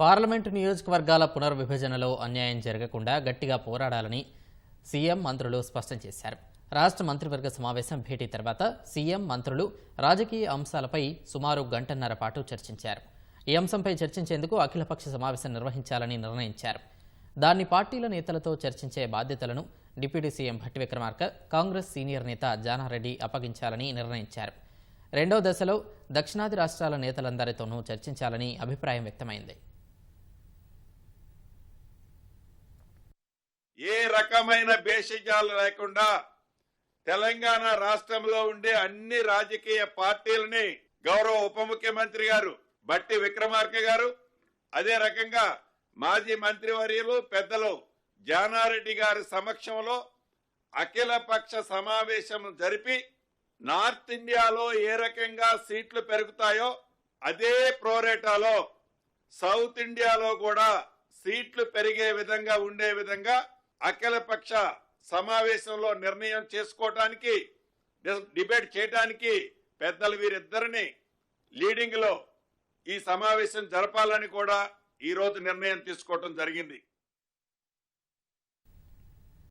Parliament నియోజకవర్గాల పునర్విభజనలో అన్యాయం జరగకుండా గట్టిగా పోరాడాలని సీఎం మంత్రులు స్పష్టం చేశారు. రాష్ట్ర మంత్రివర్గ సమావేశం భేటీ తర్వాత సీఎం మంత్రులు రాజకీయ అంశాలపై సుమారు గంటన్నర పాటు చర్చించారు. ఈ అంశంపై చర్చించేందుకు అఖిలపక్ష సమావేశం నిర్వహించాలని నిర్ణయించారు. దాన్ని పార్టీల నేతలతో చర్చించే బాధ్యతలను deputy CM Bhatti Vikramarka Congress senior నేత జానారెడ్డి అప్పగించాలని నిర్ణయించారు. రెండో దశలో దక్షిణాది రాష్ట్రాల నేతలందరితోనూ చర్చించాలని అభిప్రాయం వ్యక్తమైంది. రకమైన భేషజాలు లేకుండా తెలంగాణ రాష్ట్రంలో ఉండే అన్ని రాజకీయ పార్టీలని గౌరవ ఉప ముఖ్యమంత్రి గారు బట్టి విక్రమార్క గారు అదే రకంగా మాజీ మంత్రివర్యులు పెద్దలు జానారెడ్డి గారి సమక్షంలో అఖిల పక్ష సమావేశం జరిపి నార్త్ ఇండియాలో ఏ రకంగా సీట్లు పెరుగుతాయో అదే ప్రోరేటాలో సౌత్ ఇండియాలో కూడా సీట్లు పెరిగే విధంగా ఉండే విధంగా అఖిలపక్ష సమావేశంలో నిర్ణయం చేసుకోవటానికి డి- డిబేట్ చేయటానికి పెద్దలు వీరిద్దరిని లీడింగ్లో ఈ సమావేశం జరపాలని కూడా ఈ రోజు నిర్ణయం తీసుకోవటం జరిగింది.